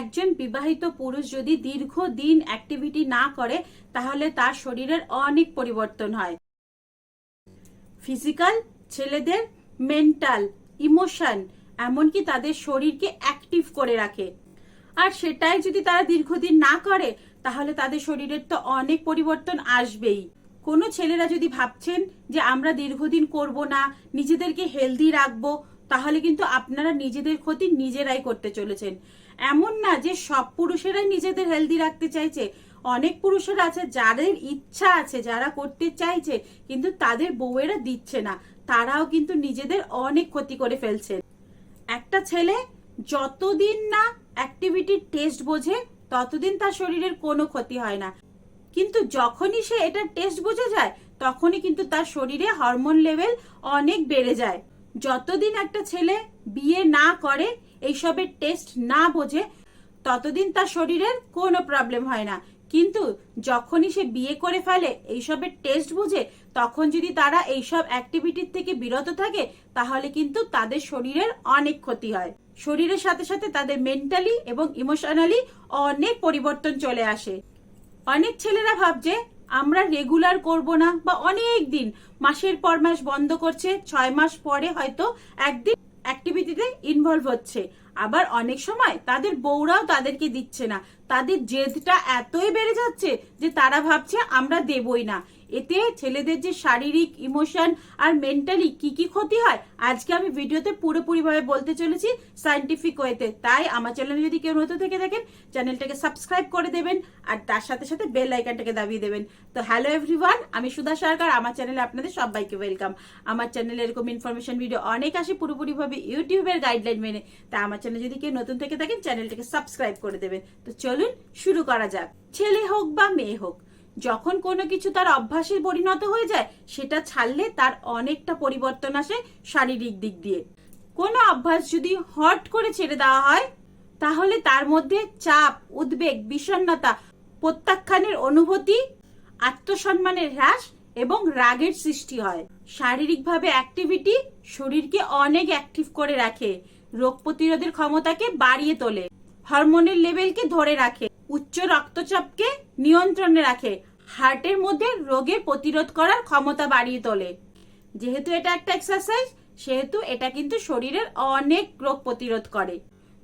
একজন বিবাহিত পুরুষ যদি দীর্ঘদিন অ্যাক্টিভিটি না করে, তাহলে তার শরীরের অনেক পরিবর্তন হয়। ফিজিক্যাল ছেলেদের মেন্টাল ইমোশন এমনকি তাদের শরীরকে অ্যাক্টিভ করে রাখে। আর সেটাই যদি তারা দীর্ঘদিন না করে, তাহলে তাদের শরীরের তো অনেক পরিবর্তন আসবেই। কোনো ছেলেরা যদি ভাবছেন যে আমরা দীর্ঘদিন করব না, নিজেদেরকে হেলদি রাখব তাহলে কিন্তু আপনারা নিজেদের ক্ষতি নিজেরাই করতে চলেছেন। এমন না যে সব পুরুষেরাই নিজেদের হেলদি রাখতে চাইছে। অনেক পুরুষেরা আছে, যাদের ইচ্ছা আছে, যারা করতে চাইছে, কিন্তু তাদের বউয়েরা দিচ্ছে না। তারাও কিন্তু নিজেদের অনেক ক্ষতি করে ফেলছে একটা ছেলে যতদিন না অ্যাক্টিভিটির টেস্ট বোঝে, ততদিন তার শরীরের কোনো ক্ষতি হয় না। কিন্তু যখনই সে এটা টেস্ট বুঝে যায়, তখনই কিন্তু তার শরীরে হরমোন লেভেল অনেক বেড়ে যায়। যতদিন একটা ছেলে বিয়ে না করে, এইসবের টেস্ট না বোঝে, ততদিন তার শরীরের কোনো প্রবলেম হয় না। কিন্তু যখনই সে বিয়ে করে ফেলে, এইসবের টেস্ট বুঝে, তখন যদি তারা এইসব অ্যাক্টিভিটির থেকে বিরত থাকে, তাহলে কিন্তু তাদের শরীরের অনেক ক্ষতি হয়। শরীরের সাথে সাথে তাদের মেন্টালি এবং ইমোশনালি অনেক পরিবর্তন চলে আসে। অনেক ছেলেরা ভাবছে আমরা রেগুলার করব না বা অনেক দিন, মাসের পর মাস বন্ধ করছে, ছয় মাস পরে হয়তো একদিন অ্যাক্টিভিটিতে ইনভলভ হচ্ছে। আবার অনেক সময় তাদের বউরাও তাদেরকে দিচ্ছে না। তাদের জেদটা এতই বেড়ে যাচ্ছে যে তারা ভাবছে আমরা দেবই না। এতে ছেলেদের যে শারীরিক ইমোশন আর মেন্টালি কি কি ক্ষতি হয়, আজকে আমি ভিডিওতে পুরোপুরিভাবে বলতে চলেছি সাইন্টিফিক ওয়েতে তাই আমার চ্যানেলে যদি কেউ নতুন থেকে থাকেন চ্যানেলটাকে সাবস্ক্রাইব করে দেবেন আর তার সাথে সাথে বেল আইকনটাকে দাবিয়ে দেবেন। তো হ্যালো এভরিওয়ান আমি সুধা সরকার, আমার চ্যানেলে আপনাদের সবাইকে ওয়েলকাম আমার চ্যানেলে এরকম ইনফরমেশন ভিডিও অনেক আসে পুরোপুরিভাবে ইউটিউবের গাইডলাইন মেনে। তাই আমার চ্যানেলে যদি কেউ নতুন থেকে থাকেন চ্যানেলটাকে সাবস্ক্রাইব করে দেবেন। তো চলুন শুরু করা যাক। ছেলে হোক বা মেয়ে হোক যখন কোনো কিছু তার অভ্যাসে পরিণত হয়ে যায়, সেটা ছাড়লে তার অনেকটা পরিবর্তন আসে শারীরিক দিক দিয়ে। কোনো অভ্যাস যদি হট করে ছেড়ে দেওয়া হয়, তাহলে তার মধ্যে চাপ, উদ্বেগ, বিষণ্ণতা, প্রত্যাখ্যানের অনুভূতি, আত্মসম্মানের হ্রাস এবং রাগের সৃষ্টি হয়। শারীরিকভাবে অ্যাক্টিভিটি শরীরকে অনেক অ্যাক্টিভ করে রাখে, রোগ প্রতিরোধের ক্ষমতাকে বাড়িয়ে তোলে হরমোনের লেভেলকে ধরে রাখে, উচ্চ রক্তচাপকে নিয়ন্ত্রণে রাখে হার্টের মধ্যে রোগের প্রতিরোধ করার ক্ষমতা বাড়িয়ে তোলে। যেহেতু এটা একটা এক্সারসাইজ সেহেতু এটা কিন্তু শরীরের অনেক রোগ প্রতিরোধ করে।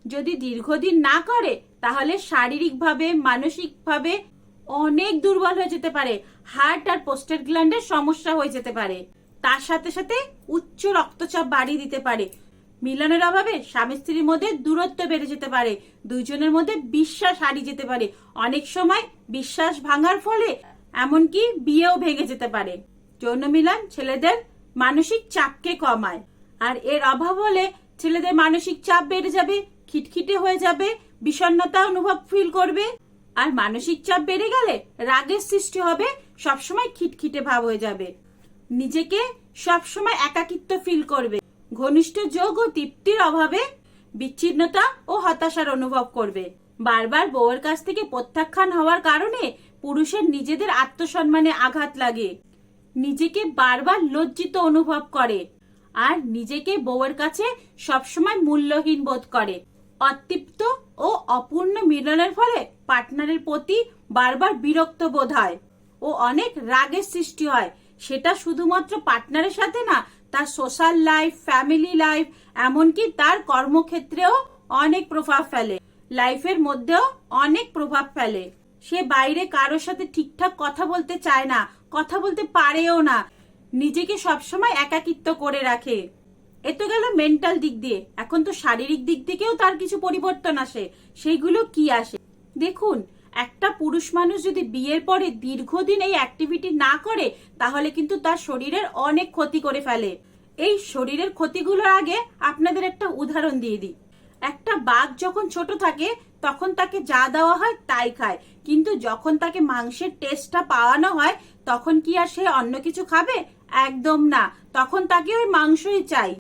যদি দীর্ঘদিন না করে, তাহলে শারীরিকভাবে, মানসিকভাবে অনেক দুর্বল হয়ে যেতে পারে। হার্ট আর পোস্টেট গ্ল্যান্ডের সমস্যা হয়ে যেতে পারে। তার সাথে সাথে উচ্চ রক্তচাপ বাড়িয়ে দিতে পারে। মিলনের অভাবে স্বামী স্ত্রীর মধ্যে দূরত্ব বেড়ে যেতে পারে। দুইজনের মধ্যে বিশ্বাস হারিয়ে যেতে পারে। অনেক সময় বিশ্বাস ভাঙার ফলে এমনকি বিয়েও ভেঙে যেতে পারে। যৌন মিলন ছেলেদের মানসিক চাপকে কমায়। আর এর অভাব হলে ছেলেদের মানসিক চাপ বেড়ে যাবে, খিটখিটে হয়ে যাবে, বিষণ্ণতা অনুভব ফিল করবে। আর মানসিক চাপ বেড়ে গেলে রাগের সৃষ্টি হবে, সবসময় খিটখিটে ভাব হয়ে যাবে। নিজেকে সবসময় একাকিত্ব ফিল করবে। ঘনিষ্ঠ যোগ ও তৃপ্তির অভাবে বিচ্ছিন্নতা ও হতাশার অনুভব করবে। বারবার বউয়ের কাছ থেকে প্রত্যাখ্যান হওয়ার কারণে পুরুষের নিজেদের আত্মসম্মানে আঘাত লাগে। নিজেকে বারবার লজ্জিত অনুভব করে আর নিজেকে বউয়ের কাছে সবসময় মূল্যহীন বোধ করে। অতৃপ্ত ও অপূর্ণ মিলনের ফলে পার্টনারের প্রতি বারবার বিরক্ত বোধ হয় ও অনেক রাগের সৃষ্টি হয়। সেটা শুধুমাত্র পার্টনারের সাথে না, তার সোশ্যাল লাইফ, ফ্যামিলি লাইফ, এমনকি তার কর্মক্ষেত্রেও অনেক প্রভাব ফেলে। লাইফের মধ্যেও অনেক প্রভাব ফেলে। সে বাইরে কারোর সাথে ঠিকঠাক কথা বলতে চায় না, কথা বলতে পারেও না। নিজেকে সবসময় একাকিত্ব করে রাখে। এ তো গেল মেন্টাল দিক দিয়ে। এখন তো শারীরিক দিক থেকেও তার কিছু পরিবর্তন আসে। সেইগুলো কি আসে? দেখুন, একটা পুরুষ মানুষ যদি বিয়ের পরে দীর্ঘদিন এই অ্যাক্টিভিটি না করে, তাহলে কিন্তু তার শরীরের অনেক ক্ষতি করে ফেলে। এই শরীরের ক্ষতিগুলোর আগে আপনাদের একটা উদাহরণ দিয়ে দিই। একটা বাঘ যখন ছোট থাকে, তখন তাকে যা দেওয়া হয় তাই খায়। কিন্তু যখন তাকে মাংসের টেস্টটা পাওয়ানো হয়, তখন কি আর সে অন্য কিছু খাবে? একদম না। তখন তাকে ওই মাংসই চাই।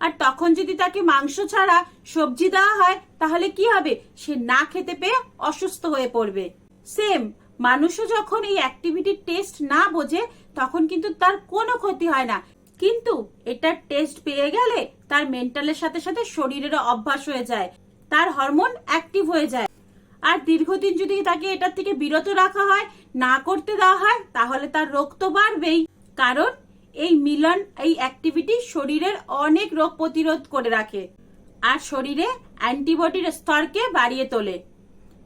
আর তখন যদি তাকে মাংস ছাড়া সবজি দেওয়া হয়, তাহলে কি হবে? সে না খেতে পেয়ে অসুস্থ হয়ে পড়বে। সেম মানুষও যখন এই অ্যাক্টিভিটির টেস্ট না বোঝে, তখন কিন্তু তার কোনো ক্ষতি হয় না। কিন্তু এটার টেস্ট পেয়ে গেলে তার মেন্টালের সাথে সাথে শরীরেরও অভ্যাস হয়ে যায়। তার হরমোন অ্যাক্টিভ হয়ে যায়। আর দীর্ঘদিন যদি তাকে এটার থেকে বিরত রাখা হয়, না করতে দেওয়া হয়, তাহলে তার রোগ তো বাড়বেই। কারণ এই মিলন, এই অ্যাক্টিভিটি শরীরের অনেক রোগ প্রতিরোধ করে রাখে আর শরীরে অ্যান্টিবডির স্তরকে বাড়িয়ে তোলে।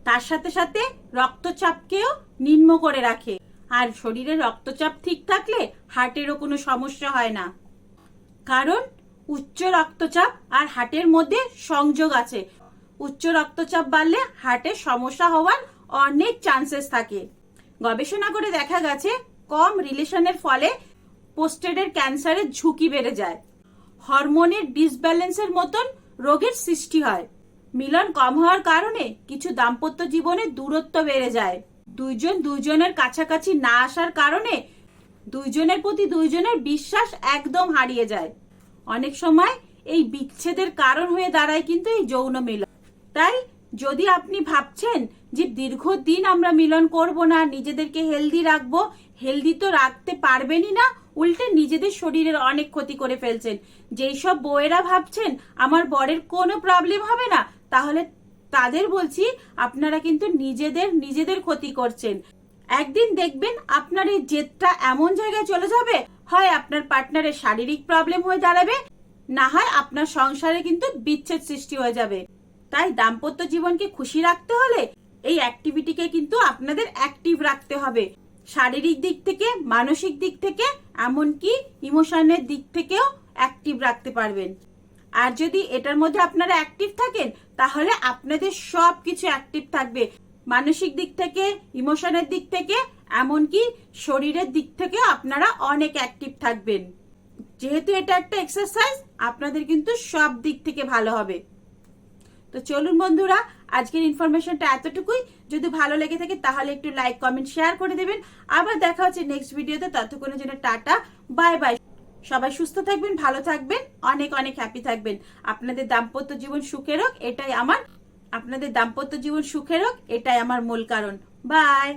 তার সাথে সাথে রক্তচাপকেও নিম্ন করে রাখে আর শরীরে রক্তচাপ ঠিক থাকলে হার্টেরও কোনো সমস্যা হয় না। কারণ উচ্চ রক্তচাপ আর হার্টের মধ্যে সংযোগ আছে। উচ্চ রক্তচাপ বাড়লে হার্টের সমস্যা হওয়ার অনেক চান্সেস থাকে। গবেষণা করে দেখা গেছে, কম রিলেশনের ফলে পোস্টেডের ক্যান্সারের ঝুঁকি বেড়ে যায়। হরমোনের ডিসব্যালেন্সের মতন রোগের সৃষ্টি হয়। মিলন কম হওয়ার কারণে কিছু দাম্পত্য জীবনে দূরত্ব বেড়ে যায়। দুইজন দুইজনের কাছাকাছি না আসার কারণে দুইজনের প্রতি দুইজনের বিশ্বাস একদম হারিয়ে যায়। অনেক সময় এই বিচ্ছেদের কারণ হয়ে দাঁড়ায় কিন্তু এই যৌন মিলন। তাই যদি আপনি ভাবছেন যে দীর্ঘদিন আমরা মিলন করব না, নিজেদেরকে হেলদি রাখব হেলদি তো রাখতে পারবেনই না, উল্টে নিজেদের শরীরের অনেক ক্ষতি করে ফেলছেন। যেই সব বউয়েরা ভাবছেন, আমার বরের কোনো প্রবলেম হবে না, তাহলে তাদের বলছি, আপনারা কিন্তু নিজেদের নিজেদের ক্ষতি করছেন। একদিন দেখবেন আপনার এই জেদটা এমন জায়গায় চলে যাবে, হয় আপনার পার্টনারের শারীরিক প্রবলেম হয়ে দাঁড়াবে, না হয় আপনার সংসারে কিন্তু বিচ্ছেদ সৃষ্টি হয়ে যাবে। তাই দাম্পত্য জীবনকে খুশি রাখতে হলে এই অ্যাক্টিভিটিকে কিন্তু আপনাদের অ্যাক্টিভ রাখতে হবে। শারীরিক দিক থেকে, মানসিক দিক থেকে, এমনকি ইমোশনের দিক থেকেও অ্যাক্টিভ রাখতে পারবেন। আর যদি এটার মধ্যে আপনারা অ্যাক্টিভ থাকেন, তাহলে আপনাদের সব কিছু অ্যাক্টিভ থাকবে। মানসিক দিক থেকে ইমোশনের দিক থেকে, এমনকি শরীরের দিক থেকে আপনারা অনেক অ্যাক্টিভ থাকবেন। যেহেতু এটা একটা এক্সারসাইজ আপনাদের কিন্তু সব দিক থেকে ভালো হবে। তো চলুন বন্ধুরা, আজকের ইনফরমেশনটা এতটুকুই। যদি ভালো লেগে থাকে তাহলে একটু লাইক কমেন্ট শেয়ার করে দেবেন। আবার দেখা হচ্ছে নেক্সট ভিডিওতে ততক্ষণের জন্য টাটা বাই বাই সবাই সুস্থ থাকবেন, ভালো থাকবেন, অনেক অনেক হ্যাপি থাকবেন। আপনাদের দাম্পত্য জীবন সুখের হোক, এটাই আমার। আপনাদের দাম্পত্য জীবন সুখের হোক, এটাই আমার মূল কারণ। বাই